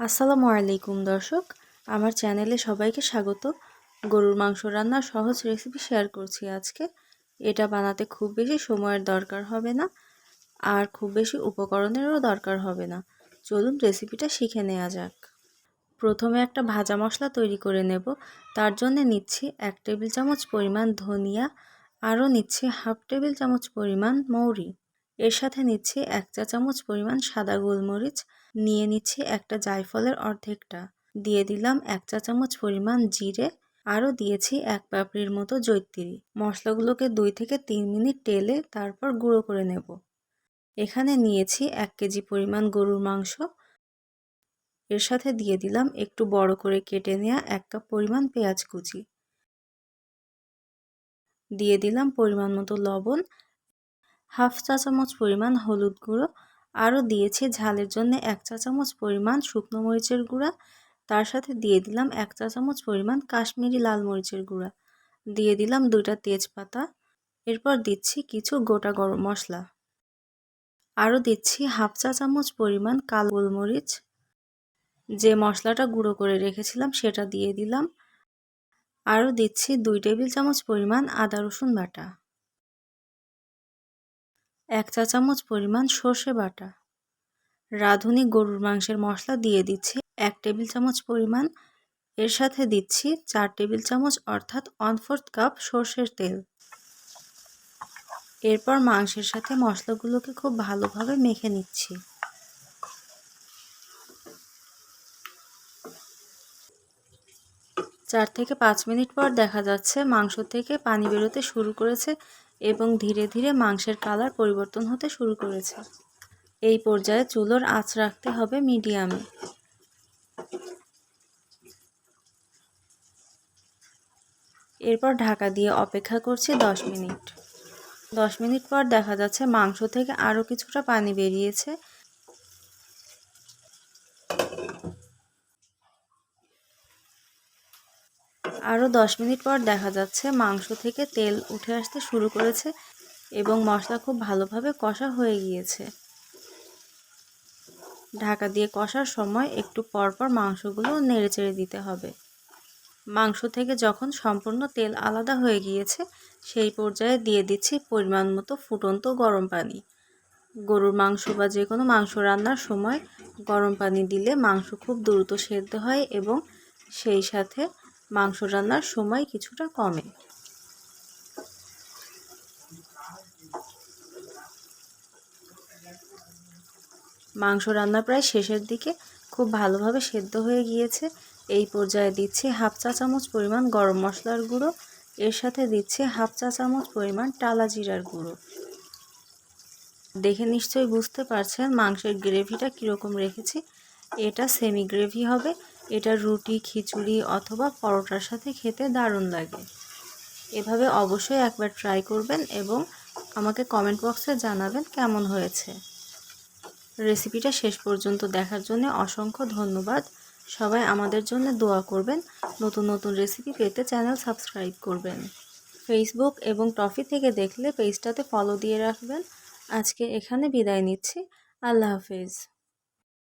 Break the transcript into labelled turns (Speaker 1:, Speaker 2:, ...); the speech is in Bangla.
Speaker 1: আসসালামু আলাইকুম, দর্শক। আমার চ্যানেলে সবাইকে স্বাগত। গরুর মাংস রান্নার সহজ রেসিপি শেয়ার করছি আজকে। এটা বানাতে খুব বেশি সময়ের দরকার হবে না, আর খুব বেশি উপকরণেরও দরকার হবে না। চলুন রেসিপিটা শিখে নেওয়া যাক। প্রথমে একটা ভাজা মশলা তৈরি করে নেব। তার জন্য নিচ্ছি এক টেবিল চামচ পরিমাণ ধনিয়া, আরও নিচ্ছি হাফ টেবিল চামচ পরিমাণ মৌরি। এর সাথে নিচ্ছি এক চা চামচ পরিমাণ সাদা গোলমরিচ, নিয়ে নিচ্ছি একটা জায়ফলের অর্ধেকটা। দিয়ে দিলাম এক চা চামচ পরিমাণ জিরে, আরও দিয়েছি এক পাপড়ির মতো জৈত্রী। মশলাগুলোকে দুই থেকে তিন মিনিট টেলে তারপর গুঁড়ো করে নেব। এখানে নিয়েছি এক কেজি পরিমাণ গরুর মাংস। এর সাথে দিয়ে দিলাম একটু বড় করে কেটে নেওয়া এক কাপ পরিমাণ পেঁয়াজ কুচি। দিয়ে দিলাম পরিমাণ মতো লবণ হাফ চা চামচ পরিমাণ হলুদ গুঁড়ো, আরও দিয়েছি ঝালের জন্য এক চা চামচ পরিমাণ শুকনো মরিচের গুঁড়া, তার সাথে দিয়ে দিলাম এক চা চামচ পরিমাণ কাশ্মীরি লাল মরিচের গুঁড়া। দিয়ে দিলাম দুইটা তেজপাতা। এরপর দিচ্ছি কিছু গোটা গরম মশলা। আরও দিচ্ছি হাফ চা চামচ পরিমাণ কাল গোলমরিচ। যে মশলাটা গুঁড়ো করে রেখেছিলাম সেটা দিয়ে দিলাম। আরও দিচ্ছি দুই টেবিল চামচ পরিমাণ আদা রসুন বাটা। এক চা চামচ পরিমাণ সর্ষে বাটা। রাঁধুনি গরুর মাংসের মশলা দিয়ে দিচ্ছি এক টেবিল চামচ পরিমাণ। এর সাথে দিচ্ছি চার টেবিল চামচ অর্থাৎ ওয়ান ফোর্থ কাপ সর্ষের তেল। এরপর মাংসের সাথে মশলাগুলোকে খুব ভালোভাবে মেখে নিচ্ছি। চার থেকে পাঁচ মিনিট পর দেখা যাচ্ছে মাংস থেকে পানি বেরোতে শুরু করেছে এবং ধীরে ধীরে মাংসের কালার পরিবর্তন হতে শুরু করেছে। এই পর্যায়ে চুলোর আঁচ রাখতে হবে মিডিয়ামে। এরপর ঢাকা দিয়ে অপেক্ষা করছি দশ মিনিট। দশ মিনিট পর দেখা যাচ্ছে মাংস থেকে আরও কিছুটা পানি বেরিয়েছে আরও দশ মিনিট পর দেখা যাচ্ছে মাংস থেকে তেল উঠে আসতে শুরু করেছে এবং মশলা খুব ভালোভাবে কষা হয়ে গিয়েছে। ঢাকা দিয়ে কষার সময় একটু পরপর মাংসগুলো নেড়ে চেড়ে দিতে হবে। মাংস থেকে যখন সম্পূর্ণ তেল আলাদা হয়ে গিয়েছে, সেই পর্যায়ে দিয়ে দিচ্ছি পরিমাণ মতো ফুটন্ত গরম পানি। গরুর মাংস বা যে কোনো মাংস রান্নার সময় গরম পানি দিলে মাংস খুব দ্রুত সেদ্ধ হয় এবং সেই সাথে মাংস রান্নার সময় কিছুটা কমে। মাংস রান্না প্রায় শেষের দিকে খুব ভালোভাবে সেদ্ধ হয়ে গিয়েছে। এই পর্যায়ে দিচ্ছি হাফ চা চামচ পরিমাণ গরম মশলার গুঁড়ো। এর সাথে দিচ্ছে হাফ চা চামচ পরিমাণ টালা জিরার গুঁড়ো। দেখে নিশ্চয়ই বুঝতে পারছেন মাংসের গ্রেভিটা কীরকম রেখেছি। এটা সেমি গ্রেভি হবে। এটা রুটি, খিচুড়ি অথবা পরোটার সাথে খেতে দারুণ লাগে। এভাবে অবশ্যই একবার ট্রাই করবেন এবং আমাকে কমেন্ট বক্সে জানাবেন কেমন হয়েছে। রেসিপিটা শেষ পর্যন্ত দেখার জন্য অসংখ্য ধন্যবাদ। সবাই আমাদের জন্য দোয়া করবেন। নতুন নতুন রেসিপি পেতে চ্যানেল সাবস্ক্রাইব করবেন। ফেসবুক এবং টফি থেকে দেখলে পেজটাতে ফলো দিয়ে রাখবেন। আজকে এখানে বিদায় নিচ্ছি। আল্লাহ হাফেজ।